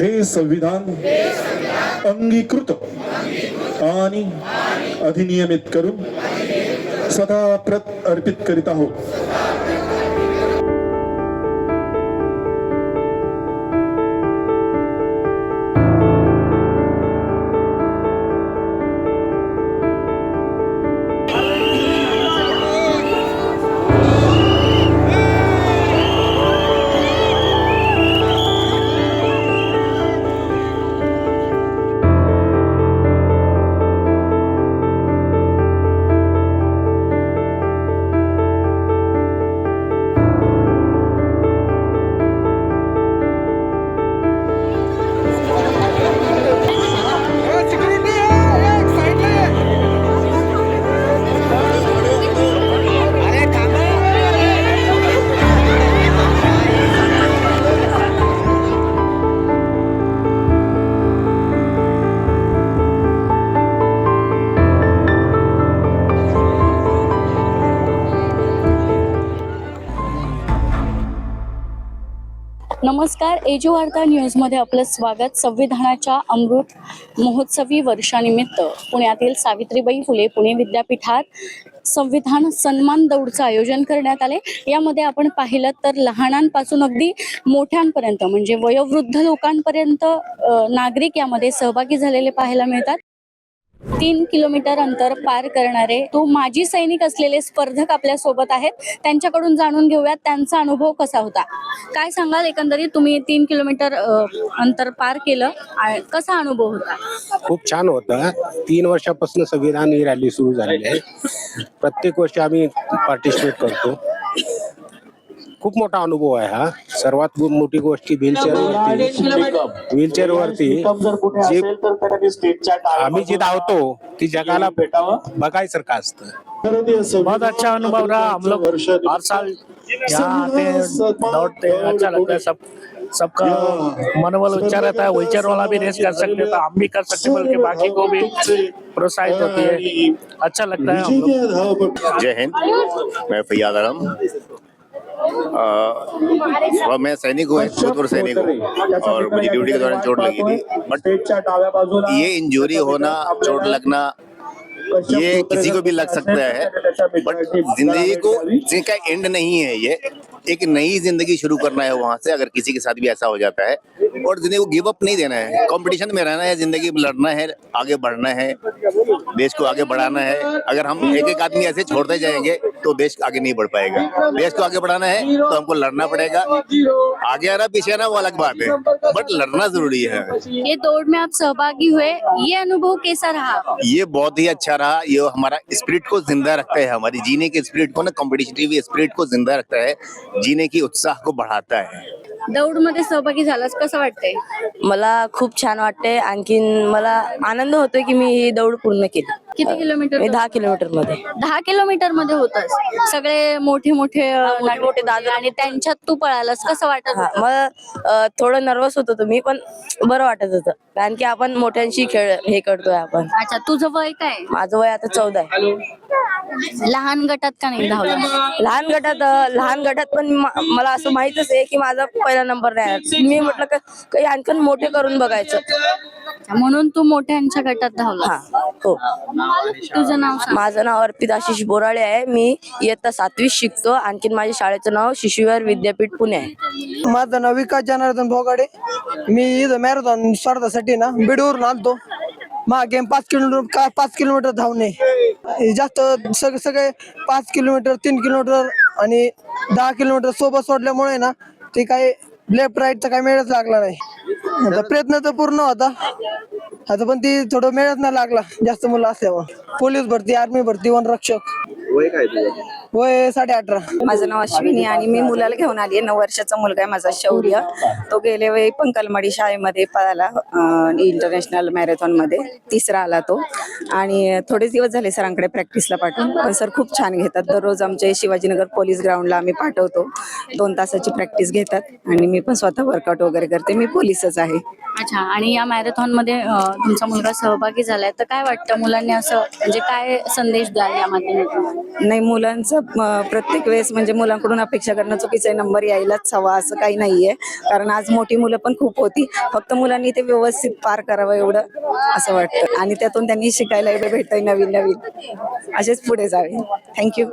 हे संविधान अंगीकृत आणि अधिनियमित करून सदा प्रत अर्पित करीत आहोत. नमस्कार एजू वार्ता न्यूजमध्ये आपलं स्वागत. संविधानाच्या अमृत महोत्सवी वर्षानिमित्त पुण्यातील सावित्रीबाई फुले पुणे विद्यापीठात संविधान सन्मान दौडचं आयोजन करण्यात आले. यामध्ये आपण पाहिलं तर लहानांपासून अगदी मोठ्यांपर्यंत म्हणजे वयोवृद्ध लोकांपर्यंत नागरिक यामध्ये सहभागी झालेले पाहायला मिळतात. तीन किलोमीटर अंतर पार करणारे तो माजी सैनिक असलेले स्पर्धक आपल्यासोबत आहेत. त्यांच्याकडून जाणून घेऊयात त्यांचा अनुभव कसा होता. काय सांगाल? एकंदरीत तुम्ही तीन किलोमीटर अंतर पार केलं. कसा अनुभव होता? खूप छान होता. तीन वर्षापासून संविधान ही रॅली सुरू झालेली आहे. प्रत्येक वर्षी आम्ही पार्टिसिपेट करतो. खूप मोठा अनुभव आहे हा. सर्वात मो- मोठी गोष्ट व्हीलचेअरवरती व्हीलचेअरवरती जे आम्ही जे धावतो ती जगाला बघायसारखं असतं. बहुत अच्छा अनुभव रहा हम लोग. हर साल यहाँ आते हैं दौड़ते हैं अच्छा लगता है सब सबका मनोबल ऊँचा रहता है व्हीलचेयर वाला भी रेस कर सकते हैं तो हम भी कर सकते हैं बल्कि बाकी को भी प्रोत्साहित होती है। अच्छा लगता है हम लोग। जय हिंद मैं फैयाद आलम। और मैं सैनिक हूँ एक भूतपूर्व सैनिक हूँ। और मुझे ड्यूटी के दौरान चोट लगी थी बट ये इंजरी होना चोट लगना ये किसी को भी लग सकता है बट ज़िंदगी को ज़िंदगी का एंड नहीं है ये। एक नई ज़िंदगी शुरू करना है वहाँ से अगर किसी के साथ भी ऐसा हो जाता है और ज़िंदगी को गिव अप नहीं देना है। कंपटीशन में रहना है ज़िंदगी में लड़ना है आगे बढ़ना है देश को आगे बढ़ाना है। अगर हम एक एक आदमी ऐसे छोड़ते जाएँगे तो देश आगे नहीं बढ़ पाएगा। देश को आगे बढ़ाना है तो हमको लड़ना पड़ेगा। आगे आना पीछे आना वो अलग बात है। बट लड़ना ज़रूरी है। ये दौड़ में आप सहभागी हुए ये अनुभव कैसा रहा? ये बहुत ही अच्छा रहा। ये हमारा स्पिरिट को ज़िंदा रखता है। हमारी जीने के स्पिरिट को ना कॉम्पिटिटिव स्पिरिट को ज़िंदा रखता है। जीने की उत्साह को बढ़ाता है। दौडमध्ये सहभागी झालास कसं वाटतंय? मला खूप छान वाटते आणखीन मला आनंद होतोय की मी ही दौड पूर्ण केली. किती किलोमीटर मी दहा किलोमीटरमध्ये दहा किलोमीटरमध्ये होतस. सगळे मोठे मोठे मोठे मोठे दादा आणि त्यांच्यात तू पळालास. कसं वाटत हा होतं? मला अ, थोडं नर्वस होतो तुम्ही पण बरं वाटत होतं. कारण की आपण मोठ्यांशी खेळ हे करतोय आपण. अच्छा तुझं वय काय? माझं वय आता चौदा आहे. लहान गटात का नाही धावला? लहान गटात अ, लहान गटात पण म- मला असं माहितच आहे की माझा पहिला नंबर नाही आहे. मी म्हटलं का काही आणखीन मोठे करून बघायचं. म्हणून तू मोठ्यांच्या गटात धावला. हा हो. तुझं नाव सांग. माझं नाव अर्पित आशिष बोराळे आहे. मी इयत्ता सातवीत शिकतो. आणखीन माझ्या शाळेचं नाव शिशुविहार विद्यापीठ पुणे आहे. माझं नाव विकास जनार्दन भोगाडे. मी इथं मॅरेथॉन स्पर्धासाठी ना बीडवरून आलतो मागे पाच किलोमीटर का पाच किलोमीटर धावणे. जास्त सगळे सगळे पाच किलोमीटर तीन किलोमीटर आणि दहा किलोमीटर सोबत सोडल्यामुळे ना ते काही लेफ्ट राईटचा काही मेळच लागला नाही. आता प्रयत्न तर पूर्ण होता. आता पण ती थोडं मेळच नाही लागला. जास्त मुलं असल्यामुळे. पोलीस भरती आर्मी भरती वनरक्षक. वय साडे अठरा. माझं नाव अश्विनी आणि मी मुलाला घेऊन आली आहे. नऊ वर्षाचा मुलगा आहे माझा शौर्य. तो गेले वेळी पण कलमाडी शाळेमध्ये पळाला इंटरनॅशनल मॅरेथॉनमध्ये. तिसरा आला तो. आणि थोडेच दिवस झाले सरांकडे प्रॅक्टिसला पाठवून. पण सर खूप छान घेतात. दररोज आमचे शिवाजीनगर पोलीस ग्राउंडला आम्ही पाठवतो. दोन तासाची प्रॅक्टिस घेतात. आणि मी पण स्वतः वर्कआउट वगैरे करते. मी पोलीसच आहे. अच्छा. आणि या मॅरेथॉनमध्ये तुमचा मुलगा सहभागी झालाय. तर काय वाटतं मुलांनी असं म्हणजे काय संदेश द्याल या माध्यमातून? नाही मुलांचा प्रत्येक वेळेस म्हणजे मुलांकडून अपेक्षा करणं चुकीचं आहे नंबर यायलाच हवा असं काही नाहीये. कारण आज मोठी मुलं पण खूप होती. फक्त मुलांनी ते व्यवस्थित पार करावं एवढं असं वाटतं. आणि त्यातून त्यांनी शिकायला भेटतंय नवीन नवीन असेच पुढे जावे. थँक्यू